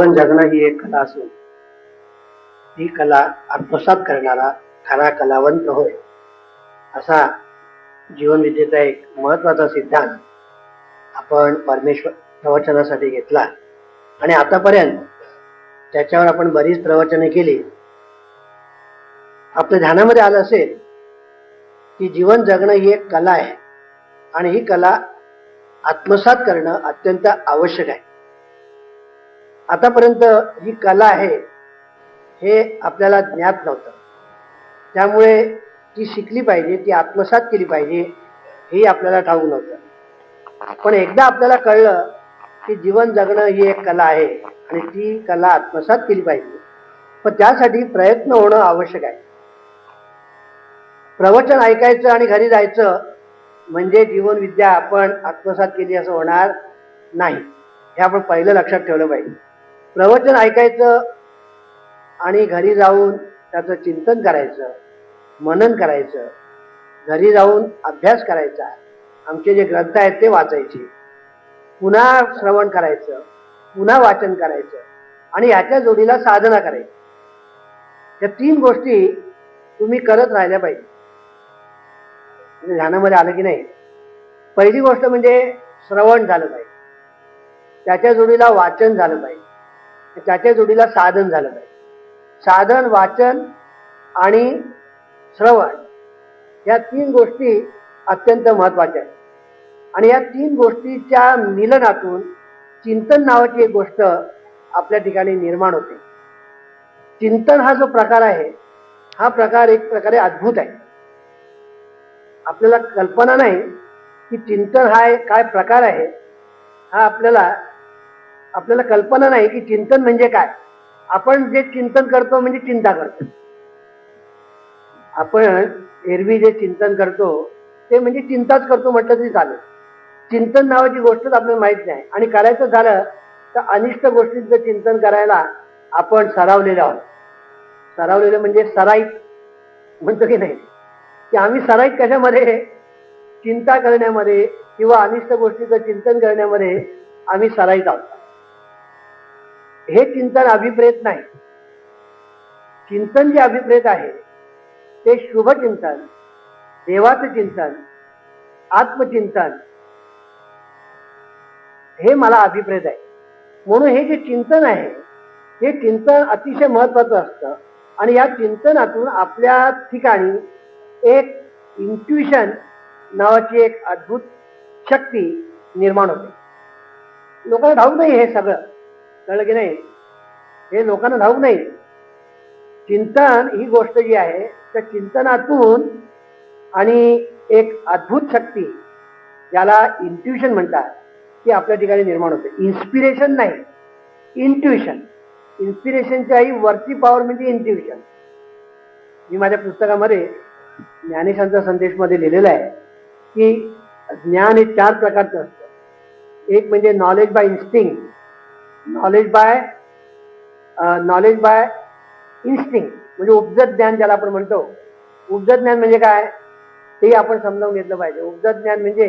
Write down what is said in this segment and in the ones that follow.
जीवन जगणं ही एक कला असून ती कला आत्मसात करणारा खरा कलावंत होय. असा जीवनविद्येचा एक महत्त्वाचा सिद्धांत आपण परमेश्वर प्रवचनासाठी घेतला. आणि आतापर्यंत त्याच्यावर आपण बरीच प्रवचने केली. आपल्या ध्यानामध्ये आलं असेल की जीवन जगणं ही एक कला आहे. आणि ही कला आत्मसात करणं अत्यंत आवश्यक आहे. आतापर्यंत ही कला आहे हे आपल्याला ज्ञात नव्हतं. त्यामुळे ती शिकली पाहिजे ती आत्मसात केली पाहिजे हे आपल्याला ठाऊक नव्हतं. पण एकदा आपल्याला कळलं की जीवन जगणं ही एक कला आहे आणि ती कला आत्मसात केली पाहिजे. पण त्यासाठी प्रयत्न होणं आवश्यक आहे. प्रवचन ऐकायचं आणि घरी जायचं म्हणजे जीवनविद्या आपण आत्मसात केली असं होणार नाही. हे आपण पहिलं लक्षात ठेवलं पाहिजे. प्रवचन ऐकायचं आणि घरी जाऊन त्याचं चिंतन करायचं मनन करायचं घरी जाऊन अभ्यास करायचा. आमचे जे ग्रंथ आहेत ते वाचायचे. पुन्हा श्रवण करायचं पुन्हा वाचन करायचं आणि याच्या जोडीला साधना करायची. या तीन गोष्टी तुम्ही करत राहिल्या पाहिजे. म्हणजे ध्यानामध्ये आलं की नाही? पहिली गोष्ट म्हणजे श्रवण झालं पाहिजे. त्याच्या जोडीला वाचन झालं पाहिजे. त्याच्या जोडीला साधन झालं पाहिजे. साधन वाचन आणि श्रवण या तीन गोष्टी अत्यंत महत्त्वाच्या आहेत. आणि या तीन गोष्टीच्या मिलनातून चिंतन नावाची एक गोष्ट आपल्या ठिकाणी निर्माण होते. चिंतन हा जो प्रकार आहे हा प्रकार एक प्रकारे अद्भुत आहे. आपल्याला कल्पना नाही की चिंतन हा एक काय प्रकार आहे हा आपल्याला आपल्याला कल्पना नाही की चिंतन म्हणजे काय. आपण जे चिंतन करतो म्हणजे चिंता करतो. आपण एरवी जे चिंतन करतो ते म्हणजे चिंताच करतो म्हटलं तरी चालेल. चिंतन नावाची गोष्टच आपल्याला माहीत नाही. आणि करायचं झालं तर अनिष्ट गोष्टींचं चिंतन करायला आपण सरावलेलो आहोत. सरावलेलं म्हणजे सराईत म्हणतो की नाही? की आम्ही सराईत कशामध्ये? चिंता करण्यामध्ये किंवा अनिष्ट गोष्टीचं चिंतन करण्यामध्ये आम्ही सराईत आहोत. हे चिंतन अभिप्रेत नाही. चिंतन जे अभिप्रेत आहे ते शुभ चिंतन देवाचं चिंतन आत्मचिंतन हे मला अभिप्रेत आहे. म्हणून हे जे चिंतन आहे हे चिंतन अतिशय महत्वाचं असतं. आणि या चिंतनातून आपल्या ठिकाणी एक इंट्युशन नावाची एक अद्भुत शक्ती निर्माण होते. लोकांना ठाऊक नाही हे सगळं. कळलं की नाही? हे लोकांना ठाऊक नाही चिंतन ही गोष्ट जी आहे त्या चिंतनातून आणि एक अद्भुत शक्ती ज्याला इंट्युशन म्हणतात ती आपल्या ठिकाणी निर्माण होते. इन्स्पिरेशन नाही इंट्युशन इन्स्पिरेशनच्याही वरची पॉवर म्हणजे इंट्युशन मी माझ्या पुस्तकामध्ये ज्ञानेशांचा संदेशमध्ये लिहिलेला आहे की ज्ञान हे चार प्रकारचं असतं. एक म्हणजे knowledge by instinct knowledge by knowledge by instinct म्हणजे उपजत ज्ञान ज्याला आपण म्हणतो. उपजत ज्ञान म्हणजे काय? ते आपण समजावून घेतलं पाहिजे. उपजत ज्ञान म्हणजे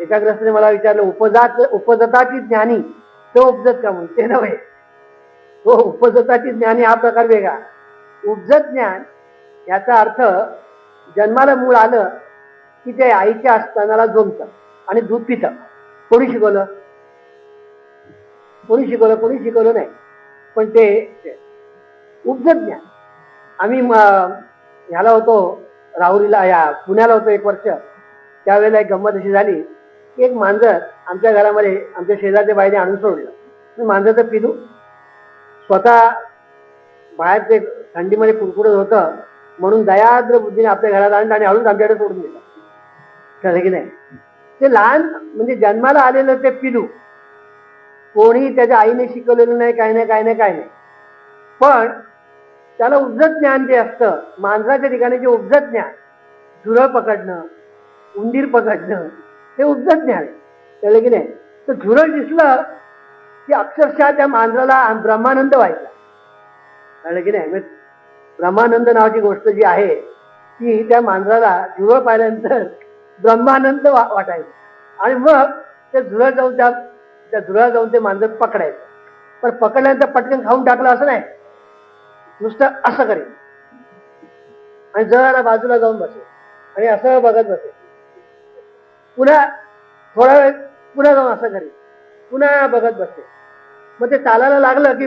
एकाग्रस्तने मला विचारलं उपजात उपजताची ज्ञानी तो उपजत का म्हणून? ते नव्हे. तो उपजताची ज्ञानी हा प्रकार वेगळा. उपजत ज्ञान याचा अर्थ जन्माला मूळ आलं की ते आईच्या असतानाला जोमतं आणि दूध पितं. कोणी शिकवलं? कोणी शिकवलं कोणी शिकवलं नाही. पण ते उपजत ज्ञान आम्ही ह्याला होतो राहुरीला या पुण्याला होतो एक वर्ष. त्यावेळेला एक गंमत अशी झाली की एक मांजर आमच्या घरामध्ये आमच्या शेजारच्या बाईने आणून सोडलं. मी मांजरचं पिलू स्वतः बाहेर ते थंडीमध्ये कुरकुरत होतं म्हणून दयाद्र बुद्धीने आपल्या घरात आणलं आणि हळूच आमच्याकडे सोडून दिलं. कळलं की नाही? ते लहान म्हणजे जन्माला आलेलं ते पिलू कोणी त्याच्या आईने शिकवलेलं नाही काय नाही काय नाही काय नाही. पण त्याला उपजत ज्ञान जे असतं मांजराच्या ठिकाणी जे उपजत ज्ञान झुरळ पकडणं उंदीर पकडणं हे उपजत ज्ञान त्याला कळलं की नाही? तर झुरळ दिसलं की अक्षरशः त्या मांजराला ब्रह्मानंद व्हायचा. कळलं की नाही? म्हणजे ब्रह्मानंद नावाची गोष्ट जी आहे ती त्या मांजराला झुरळ पाहिल्यानंतर ब्रह्मानंद वा आणि मग ते झुरळ जाऊन त्या त्या झुरळ जाऊन ते मांजर पकडायचं. पण पकडल्यानंतर पटकन खाऊन टाकलं असं नाही. नुसतं असं करेल आणि जरा बाजूला जाऊन बसेल आणि असं बघत बसेल पुन्हा थोडा वेळ पुन्हा जाऊन असं करेल पुन्हा बघत बसेल मग ते चालायला लागलं की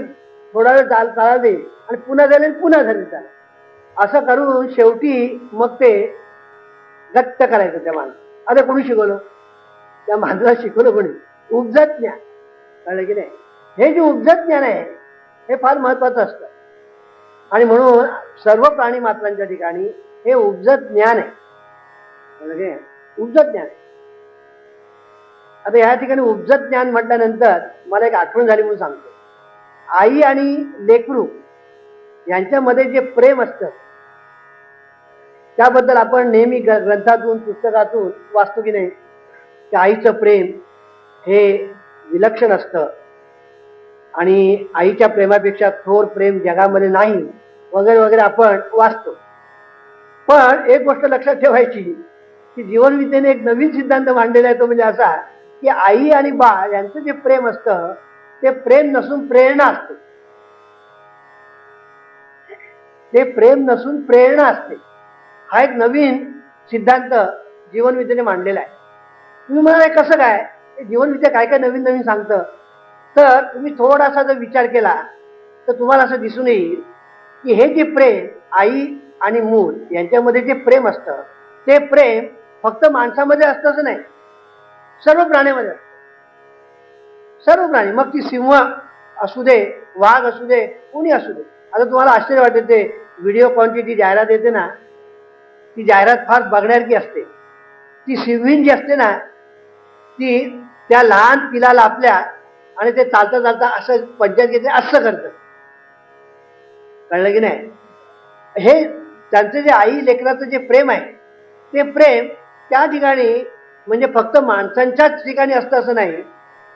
थोडा वेळ चाल चाला देईल आणि पुन्हा जाईल आणि पुन्हा झाली चाल असं करून शेवटी मग ते गट्ट करायचं त्या माणसं आता कोणी शिकवलं? त्या माणसाला शिकवलं कोणी? उपजत ज्ञान कळलं की नाही? हे जे उपजत ज्ञान आहे हे फार महत्वाचं असतं. आणि म्हणून सर्व प्राणी मात्रांच्या ठिकाणी हे उपजत ज्ञान आहे. कळलं की उपजत ज्ञान आहे. आता ह्या ठिकाणी उपजत ज्ञान म्हटल्यानंतर मला एक आठवण झाली म्हणून सांगतो. आई आणि लेकरू यांच्यामध्ये जे प्रेम असतं त्याबद्दल आपण नेहमी ग्रंथातून पुस्तकातून वाचतो की नाही? की आईचं प्रेम हे विलक्षण असतं. आणि आईच्या प्रेमापेक्षा थोर प्रेम जगामध्ये नाही वगैरे वगैरे आपण वाचतो. पण एक गोष्ट लक्षात ठेवायची की जीवनविद्येने एक नवीन सिद्धांत मांडलेला आहे तो म्हणजे असा की आई आणि बाळ यांचं जे प्रेम असतं ते प्रेम नसून प्रेरणा असते. ते प्रेम नसून प्रेरणा असते. हा एक नवीन सिद्धांत जीवनविद्येने मांडलेला आहे. तुम्ही म्हणाल कसं काय? जीवन जीवनविद्या काय काय नवीन नवीन सांगतं. तर तुम्ही थोडासा जर विचार केला तर तुम्हाला असं दिसून येईल की हे जे प्रेम आई आणि मूल यांच्यामध्ये जे प्रेम असतं ते प्रेम फक्त माणसामध्ये असतं असं नाही सर्व प्राण्यामध्ये असतं. सर्व प्राणी मग ती सिंह असू दे वाघ असू दे कोणी असू दे. आता तुम्हाला आश्चर्य वाटते ते व्हिडिओ क्वांटिटी जाहिरात येते ना ती जाहिरात फार बघण्यासारखी असते. ती सिंहीण जी असते ना ती त्या लहान पिलाला आपल्या आणि ते चालता चालता असं पंचायत घेते असं करतं कळलं की नाही? हे त्यांचं जे आई लेकराचं जे प्रेम आहे ते प्रेम त्या ठिकाणी म्हणजे फक्त माणसांच्याच ठिकाणी असतं असं नाही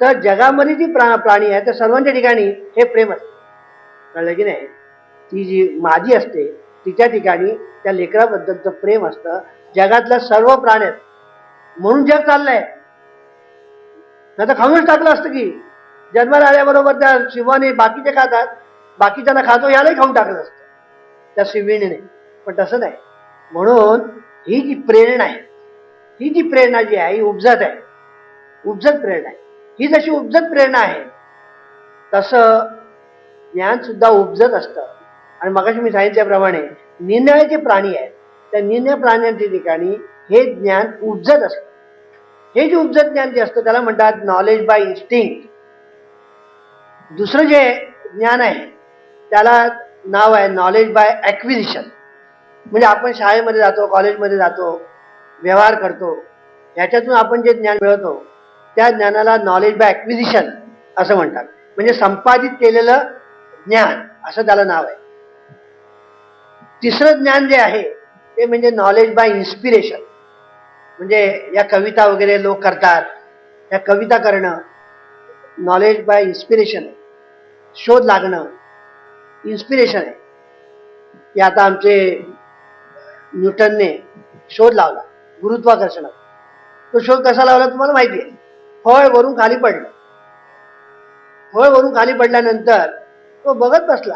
तर जगामध्ये जी प्रा प्राणी आहे त्या सर्वांच्या ठिकाणी हे प्रेम असतं. कळलं की नाही? ती जी माझी असते तिच्या ठिकाणी त्या लेकराबद्दलचं प्रेम असतं. जगातल्या सर्व प्राण्यात म्हणून जग चाललंय. नाही खाऊनच टाकलं असतं की. जन्माला आल्याबरोबर त्या शिवाने बाकीचे खातात. बाकीच्यांना खातो यालाही खाऊन टाकलं असतं. त्या शिविणीने पण तसं नाही. म्हणून ही जी प्रेरणा आहे ही जी प्रेरणा जी आहे ही उपजत आहे. उपजत प्रेरणा आहे. ही जशी उपजत प्रेरणा आहे तसं ज्ञान सुद्धा उपजत असतं. आणि मगाशी मी सांगितल्याप्रमाणे निर्णय जे प्राणी आहेत. त्या निर्णय प्राण्यांच्या ठिकाणी हे ज्ञान उपजत असतं. हे जे उपजत ज्ञान जे असतं त्याला म्हणतात नॉलेज बाय इन्स्टिंक्ट दुसरं जे ज्ञान आहे त्याला नाव आहे नॉलेज बाय ॲक्विजिशन म्हणजे आपण शाळेमध्ये जातो कॉलेजमध्ये जातो व्यवहार करतो याच्यातून आपण जे ज्ञान मिळवतो त्या ज्ञानाला नॉलेज बाय ॲक्विजिशन असं म्हणतात. म्हणजे संपादित केलेलं ज्ञान असं त्याला नाव आहे. तिसरं ज्ञान जे आहे ते म्हणजे नॉलेज बाय इन्स्पिरेशन म्हणजे या कविता वगैरे लोक करतात. या कविता करणं नॉलेज बाय इन्स्पिरेशन आहे. शोध लागणं इन्स्पिरेशन आहे. की आता आमचे न्यूटनने शोध लावला गुरुत्वाकर्षणात तो शोध कसा लावला तुम्हाला माहिती आहे. फळ वरून खाली पडलं. फळ वरून खाली पडल्यानंतर तो बघत बसला.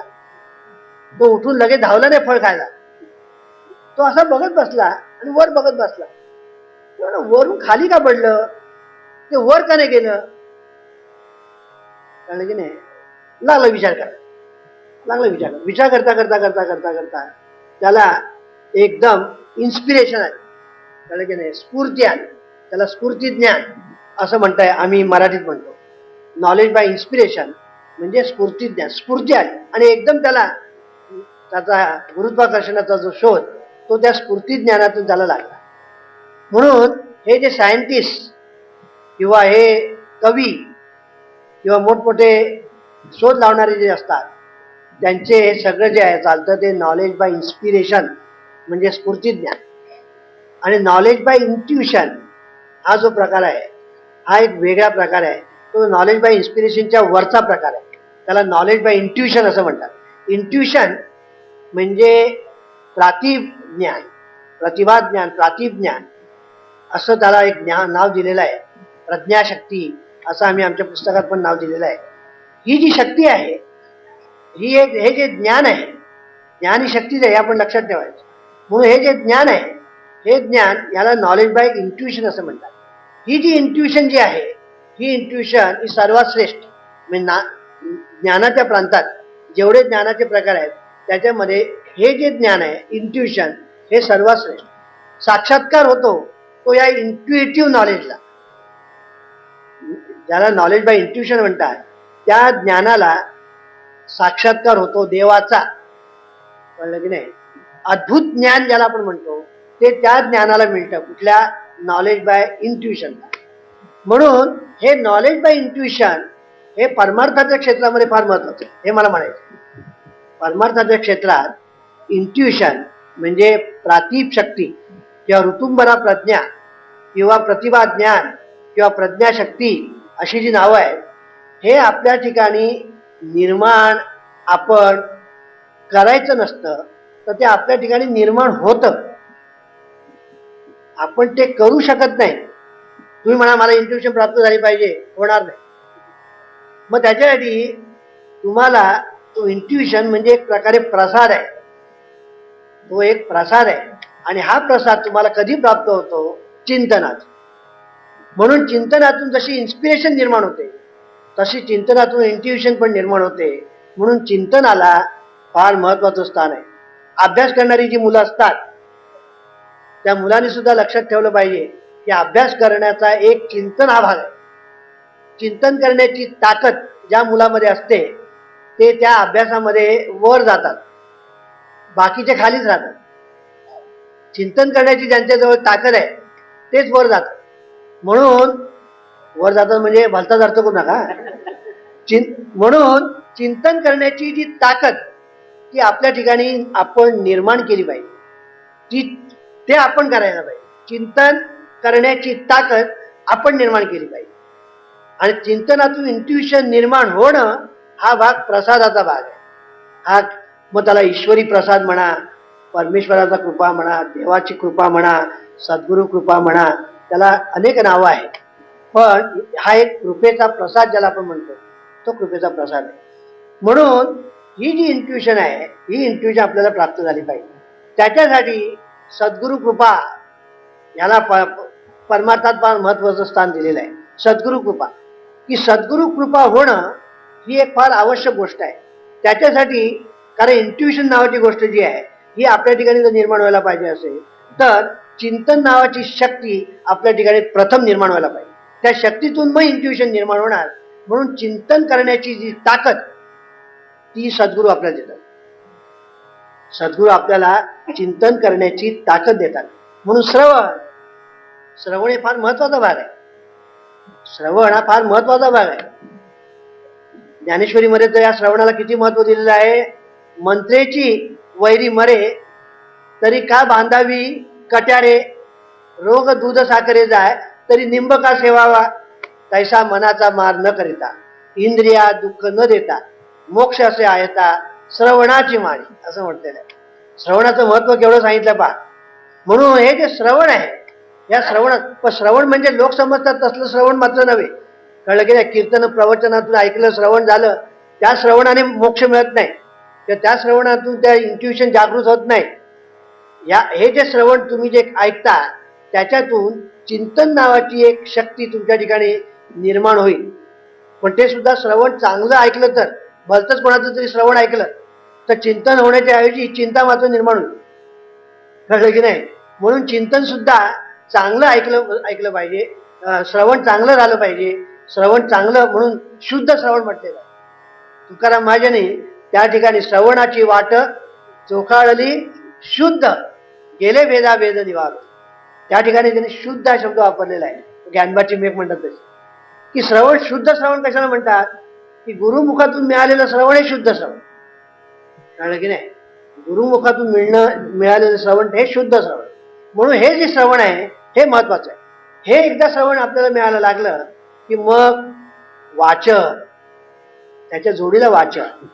तो उठून लगेच धावला नाही फळ खायला. तो असा बघत बसला आणि वर बघत बसला. वरून खाली का पडलं? ते वर का नाही गेलं? कळलं की नाही? लागला विचार करा. लागला विचार करा. विचार करता करता करता करता करता त्याला एकदम इन्स्पिरेशन आली. कळलं की नाही? स्फूर्ती आली. त्याला स्फूर्ती ज्ञान असं म्हणताय आम्ही मराठीत म्हणतो. नॉलेज बाय इन्स्पिरेशन म्हणजे स्फूर्ती ज्ञान. स्फूर्ती आली. आणि एकदम त्याला त्याचा गुरुत्वाकर्षणाचा जो शोध तो त्या स्फूर्ती ज्ञानातून त्याला लागला. म्हणून हे जे सायंटिस्ट किंवा हे कवी किंवा मोठमोठे शोध लावणारे जे असतात त्यांचे हे सगळं जे आहे चालतं ते नॉलेज बाय इन्स्पिरेशन म्हणजे स्फूर्ती ज्ञान. आणि नॉलेज बाय इंट्युशन हा जो प्रकार आहे हा एक वेगळा प्रकार आहे. तो नॉलेज बाय इन्स्पिरेशनच्या वरचा प्रकार आहे. त्याला नॉलेज बाय इंट्युशन असं म्हणतात. इंट्युशन म्हणजे प्रातिज्ञान प्रतिभाज्ञान प्रतिभा ज्ञान असं त्याला एक ज्ञान नाव दिलेलं आहे. प्रज्ञाशक्ती असं आम्ही आमच्या पुस्तकात पण नाव दिलेलं आहे. ही जी शक्ती आहे ही एक हे जे ज्ञान आहे ज्ञान ही शक्तीच आहे हे आपण लक्षात ठेवायचं. म्हणून हे जे ज्ञान आहे हे ज्ञान याला नॉलेज बाय इंट्युशन असं म्हणतात. ही जी इंट्युशन जी आहे ही इंट्युशन ही सर्वात श्रेष्ठ. म्हणजे ना ज्ञानाच्या प्रांतात जेवढे ज्ञानाचे प्रकार आहेत त्याच्यामध्ये हे जे ज्ञान आहे इंट्युशन हे सर्वात श्रेष्ठ. साक्षात्कार होतो तो या इंट्युएटिव्ह नॉलेजला ज्याला नॉलेज बाय इंट्युशन म्हणतात त्या ज्ञानाला साक्षात्कार होतो देवाचा. कळलं की नाही? अद्भुत ज्ञान ज्याला आपण म्हणतो ते त्या ज्ञानाला मिळतं कुठल्या नॉलेज बाय इंट्युशनला म्हणून हे नॉलेज बाय इंट्युशन हे परमार्थाच्या क्षेत्रामध्ये फार महत्वाचं हे मला म्हणायचं परमार्थाच्या क्षेत्रात इंट्युशन म्हणजे प्रातीप शक्ती किंवा ऋतुंबरा प्रज्ञा किंवा प्रतिभा ज्ञान किंवा प्रज्ञाशक्ती अशी जी नावं आहेत हे आपल्या ठिकाणी निर्माण आपण करायचं नसतं तर ते आपल्या ठिकाणी निर्माण होतं. आपण ते करू शकत नाही. तुम्ही म्हणा मला इंट्युशन प्राप्त झाली पाहिजे होणार नाही. मग त्याच्यासाठी तुम्हाला तो इंट्युशन म्हणजे एक प्रकारे प्रसाद आहे. तो एक प्रसाद आहे. आणि हा प्रसाद तुम्हाला कधी प्राप्त होतो? चिंतनात. म्हणून चिंतनातून जशी इन्स्पिरेशन निर्माण होते तशी चिंतनातून इंट्युशन पण निर्माण होते. म्हणून चिंतनाला फार महत्वाचं स्थान आहे. अभ्यास करणारी जी मुलं असतात त्या मुलांनी सुद्धा लक्षात ठेवलं पाहिजे की अभ्यास करण्याचा एक चिंतन हा भाग आहे. चिंतन करण्याची ताकद ज्या मुलामध्ये असते ते त्या अभ्यासामध्ये वर जातात. बाकीचे खालीच राहतात. चिंतन करण्याची ज्यांच्याजवळ ताकद आहे तेच वर जात. म्हणून वर जातात म्हणजे भलताच अर्थ करू नका. चिं म्हणून चिंतन करण्याची जी ताकद ती आपल्या ठिकाणी आपण निर्माण केली पाहिजे. ती ते आपण करायला पाहिजे. चिंतन करण्याची ताकद आपण निर्माण केली पाहिजे. आणि चिंतनातून इंट्युशन निर्माण होणं हा भाग प्रसादाचा भाग आहे. हा मग त्याला ईश्वरी प्रसाद म्हणा परमेश्वराचा कृपा म्हणा देवाची कृपा म्हणा सद्गुरू कृपा म्हणा त्याला अनेक नावं आहेत. पण हा एक कृपेचा प्रसाद ज्याला आपण म्हणतो तो कृपेचा प्रसाद आहे. म्हणून ही जी इंट्युशन आहे ही इंट्युशन आपल्याला प्राप्त झाली पाहिजे. त्याच्यासाठी सद्गुरू कृपा याला प परमार्थात फार महत्वाचं स्थान दिलेलं आहे. सद्गुरू कृपा. की सद्गुरू कृपा होणं ही एक फार आवश्यक गोष्ट आहे. त्याच्यासाठी कारण इंट्युशन नावाची गोष्ट जी आहे ही आपल्या ठिकाणी जर निर्माण व्हायला पाहिजे असेल तर चिंतन नावाची शक्ती आपल्या ठिकाणी प्रथम निर्माण व्हायला पाहिजे. त्या शक्तीतून मग इंट्युशन निर्माण होणार. म्हणून चिंतन करण्याची जी ताकद ती सद्गुरू आपल्याला देतात. सद्गुरू आपल्याला चिंतन करण्याची ताकद देतात. म्हणून श्रवण श्रवण हे फार महत्त्वाचा भाग आहे. श्रवण हा फार महत्त्वाचा भाग आहे. ज्ञानेश्वरीमध्ये तर या श्रवणाला किती महत्त्व दिलेलं आहे? मंत्रेची वैरी मरे तरी का बांधावी कट्यारे? रोग दूध साखरे जाय तरी निंब का सेवावा? तैसा मनाचा मार न करिता इंद्रिया दुःख न देता मोक्ष असे आहेता श्रवणाची माळी असं म्हटलेलं आहे. श्रवणाचं महत्त्व केवढं सांगितलं पहा. म्हणून हे जे श्रवण आहे या श्रवणात पण श्रवण म्हणजे लोक समजतात तसलं श्रवण मात्र नव्हे. कळलं की नाही? कीर्तन प्रवचनातून ऐकलं श्रवण झालं त्या श्रवणाने मोक्ष मिळत नाही. किंवा त्या श्रवणातून त्या इंट्युशन जागृत होत नाही. या हे जे श्रवण तुम्ही जे ऐकता त्याच्यातून चिंतन नावाची एक शक्ती तुमच्या ठिकाणी निर्माण होईल. पण ते सुद्धा श्रवण चांगलं ऐकलं तर भलतंच कोणाचं तरी श्रवण ऐकलं तर चिंतन होण्याच्या ऐवजी चिंता मात्र निर्माण होईल. कळलं की नाही? म्हणून चिंतन सुद्धा चांगलं ऐकलं ऐकलं पाहिजे. श्रवण चांगलं झालं पाहिजे. श्रवण चांगलं म्हणून शुद्ध श्रवण म्हटलेलं आहे. तुकाराम महाजने त्या ठिकाणी श्रवणाची वाट चोखाळली शुद्ध. गेले वेदा वेद निवार त्या ठिकाणी त्यांनी शुद्ध हा शब्द वापरलेला आहे. ज्ञानबाची मेघ म्हणतात तशी की श्रवण शुद्ध श्रवण कशाला म्हणतात? की गुरुमुखातून मिळालेलं श्रवण हे शुद्ध श्रवण. कळलं की नाही? गुरुमुखातून मिळणं मिळालेलं श्रवण हे शुद्ध श्रवण. म्हणून हे जे श्रवण आहे हे महत्वाचं आहे. हे एकदा श्रवण आपल्याला मिळायला लागलं की मग वाचन त्याच्या जोडीला वाचन.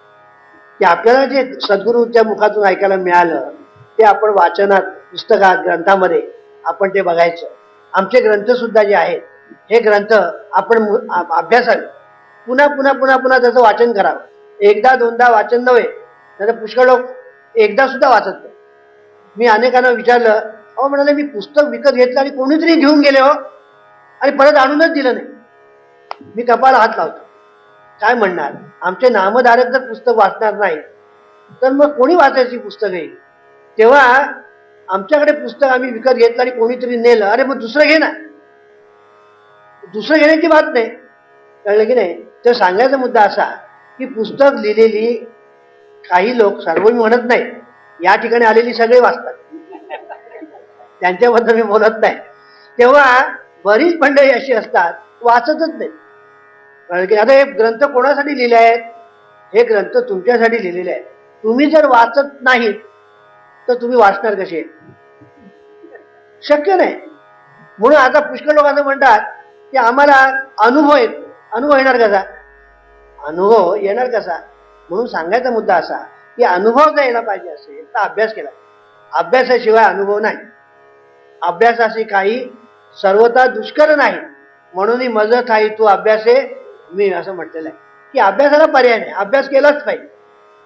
की आपल्याला जे सद्गुरूच्या मुखातून ऐकायला मिळालं ते आपण वाचनात पुस्तकात ग्रंथामध्ये आपण ते बघायचं. आमचे ग्रंथ सुद्धा जे आहेत हे ग्रंथ आपण मु- अभ्यासावे. पुन्हा पुन्हा पुन्हा पुन्हा त्याचं वाचन करावं. एकदा दोनदा वाचन नव्हे त्याचं पुष्कळ लोक एकदा सुद्धा वाचत नाही. मी अनेकांना विचारलं अहो म्हणाले मी पुस्तक विकत घेतलं आणि कोणीतरी घेऊन गेले हो. आणि परत आणूनच दिलं नाही. मी कपाला हात लावतो. काय म्हणणार? आमचे नामधारक जर पुस्तक वाचणार नाही तर मग कोणी वाचायची पुस्तक येईल तेव्हा आमच्याकडे पुस्तक आम्ही विकत घेतलं आणि कोणीतरी नेलं अरे मग दुसरं घे ना. दुसरं घेण्याची बात नाही. कळलं की नाही? तर सांगायचा मुद्दा असा की पुस्तक लिहिलेली काही लोक सर्व मी म्हणत नाही. या ठिकाणी आलेली सगळे वाचतात. त्यांच्याबद्दल मी बोलत नाही. तेव्हा बरीच मंडळी अशी असतात वाचतच नाही. आता हे ग्रंथ कोणासाठी लिहिले आहेत? हे ग्रंथ तुमच्यासाठी लिहिलेले आहेत. तुम्ही जर वाचत नाही तर तुम्ही वाचणार कसे? शक्य नाही. म्हणून आता पुष्कळ लोक असं म्हणतात की आम्हाला अनुभव येत अनुभव येणार कसा? अनुभव येणार कसा? म्हणून सांगायचा मुद्दा असा की अनुभव जर यायला पाहिजे असेल तर अभ्यास केला अभ्यासाशिवाय अनुभव नाही. अभ्यासाशी काही सर्वता दुष्कर नाही. म्हणून मजत आहे तू अभ्यासे मी असं म्हटलेलं आहे. की अभ्यासाला पर्याय नाही. अभ्यास केलाच पाहिजे.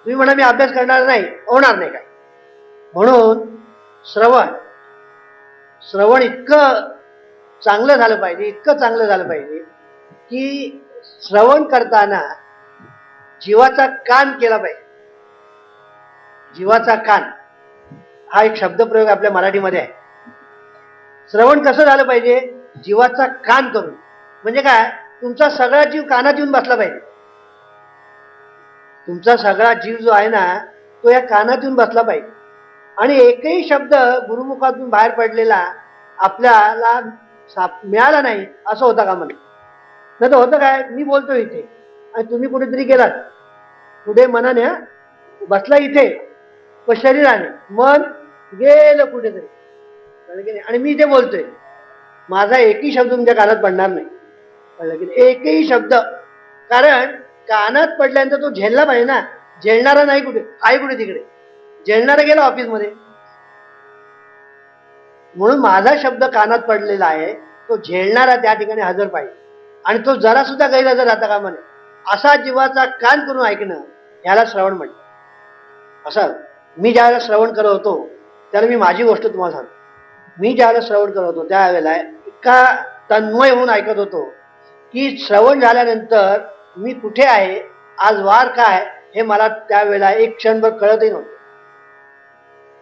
तुम्ही म्हणा मी अभ्यास करणार नाही होणार नाही काय म्हणून श्रवण श्रवण इतकं चांगलं झालं पाहिजे इतकं चांगलं झालं पाहिजे की श्रवण करताना जीवाचा कान केला पाहिजे. जीवाचा कान. हा एक शब्दप्रयोग आपल्या मराठीमध्ये आहे. श्रवण कसं झालं पाहिजे? जीवाचा कान करून. म्हणजे काय? तुमचा सगळा जीव कानात येऊन बसला पाहिजे. तुमचा सगळा जीव जो आहे ना तो या कानात येऊन बसला पाहिजे. आणि एकही शब्द गुरुमुखातून बाहेर पडलेला आपल्याला साप मिळाला नाही असं होता का मला नाही तर होतं काय? मी बोलतो इथे. आणि तुम्ही कुठेतरी गेलात. पुढे मनाने हा? बसला इथे. व शरीराने. मन गेलं कुठेतरी. आणि मी इथे बोलतोय. माझा एकही शब्द तुमच्या कानात पडणार नाही. एकही शब्द. कारण कानात पडल्यानंतर तो झेलला पाहिजे ना. झेलणारा नाही कुठे? आहे कुठे तिकडे? झेलणारा गेला ऑफिसमध्ये. म्हणून माझा शब्द कानात पडलेला आहे. तो झेलणारा त्या ठिकाणी हजर पाहिजे. आणि तो जरा सुद्धा गैरहजर राहता कामा नये. असा जीवाचा कान करून ऐकणं ह्याला श्रवण म्हणतात. असं. मी ज्यावेळेला श्रवण करत होतो त्याला मी माझी गोष्ट तुम्हाला सांगतो. मी ज्यावेळेला श्रवण करत होतो त्यावेळेला इतका तन्मय होऊन ऐकत होतो. की श्रवण झाल्यानंतर मी कुठे आहे आज वार काय हे मला त्यावेळेला एक क्षणभर कळतही नव्हतं.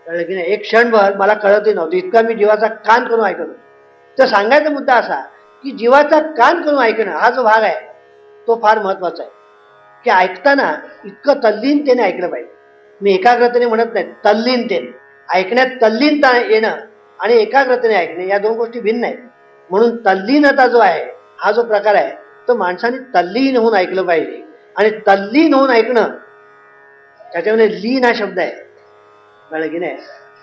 कळलं की नाही? एक क्षणभर मला कळतही नव्हतं. इतका मी जीवाचा कान करून ऐकत होतो. तर सांगायचा मुद्दा असा की जीवाचा कान करून ऐकणं हा जो भाग आहे तो फार महत्त्वाचा आहे. की ऐकताना इतकं तल्लीनतेने ऐकलं पाहिजे. मी एकाग्रतेने म्हणत नाही तल्लीनतेने. ऐकण्यात तल्लीनता येणं आणि एकाग्रतेने ऐकणे या दोन गोष्टी भिन्न आहेत. म्हणून तल्लीनता जो आहे हा जो प्रकार आहे तो माणसाने तल्लीन होऊन ऐकलं पाहिजे. आणि तल्लीन होऊन ऐकणं त्याच्यामध्ये लीन हा शब्द आहे. कळलं की नाही?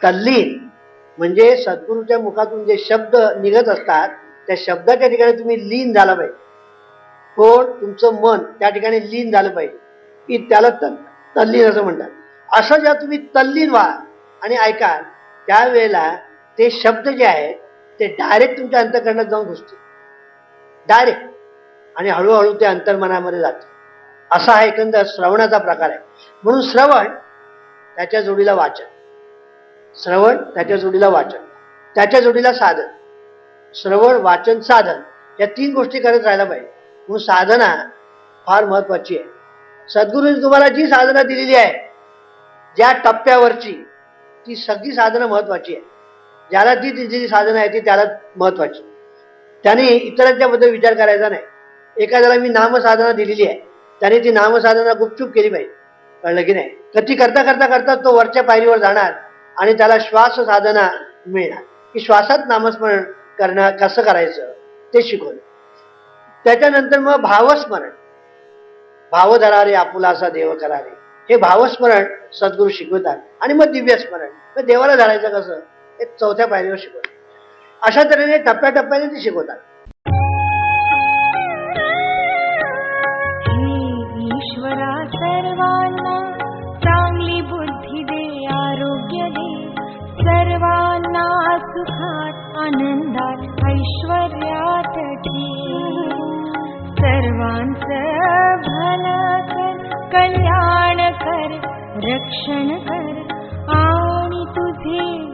तल्लीन म्हणजे सद्गुरूच्या मुखातून जे शब्द निघत असतात त्या शब्दाच्या ठिकाणी तुम्ही लीन झाला पाहिजे. कोण? तुमचं मन त्या ठिकाणी लीन झालं पाहिजे. की त्याला तल तल्लीन असं म्हणतात. असं जेव्हा तुम्ही तल्लीन व्हा आणि ऐकाल त्यावेळेला ते शब्द जे आहेत ते डायरेक्ट तुमच्या अंतकरणात जाऊन घुसतील. डायरेक्ट. आणि हळूहळू ते अंतर्मनामध्ये जाते. असा हा एकंदर श्रवणाचा प्रकार आहे. म्हणून श्रवण त्याच्या जोडीला वाचन. श्रवण त्याच्या जोडीला वाचन. त्याच्या जोडीला साधन. श्रवण वाचन साधन या तीन गोष्टी करत राहायला पाहिजे. म्हणून साधना फार महत्वाची आहे. सद्गुरूंनी तुम्हाला जी साधना दिलेली आहे ज्या टप्प्यावरची ती सगळी साधनं महत्वाची आहे. ज्याला ती दिलेली साधनं आहे ती त्याला महत्वाची त्याने इतरांच्या बद्दल विचार करायचा नाही. एखाद्याला मी नामसाधना दिलेली आहे. त्याने ती नामसाधना गुपचूप केली पाहिजे. कळलं की नाही? तर ती करता करता करता तो वरच्या पायरीवर जाणार आणि त्याला श्वास साधना मिळणार. की श्वासात नामस्मरण करणं कसं करायचं ते शिकवलं. त्याच्यानंतर मग भावस्मरण. भाव धरारे आपुला असा देव करारे. हे भावस्मरण सद्गुरू शिकवतात. आणि मग दिव्यस्मरण. मग देवाला धरायचं कसं? हे चौथ्या पायरीवर शिकवतात अशा तऱ्हेने टप्प्याटप्प्याने ते शिकवतात. ईश्वरा सर्वांना चांगली बुद्धी दे आरोग्य दे. सर्वांना सुखात आनंदात ऐश्वर्यात सर्वांच सर्वांचं भलं कर कल्याण कर रक्षण कर. आणि तुझे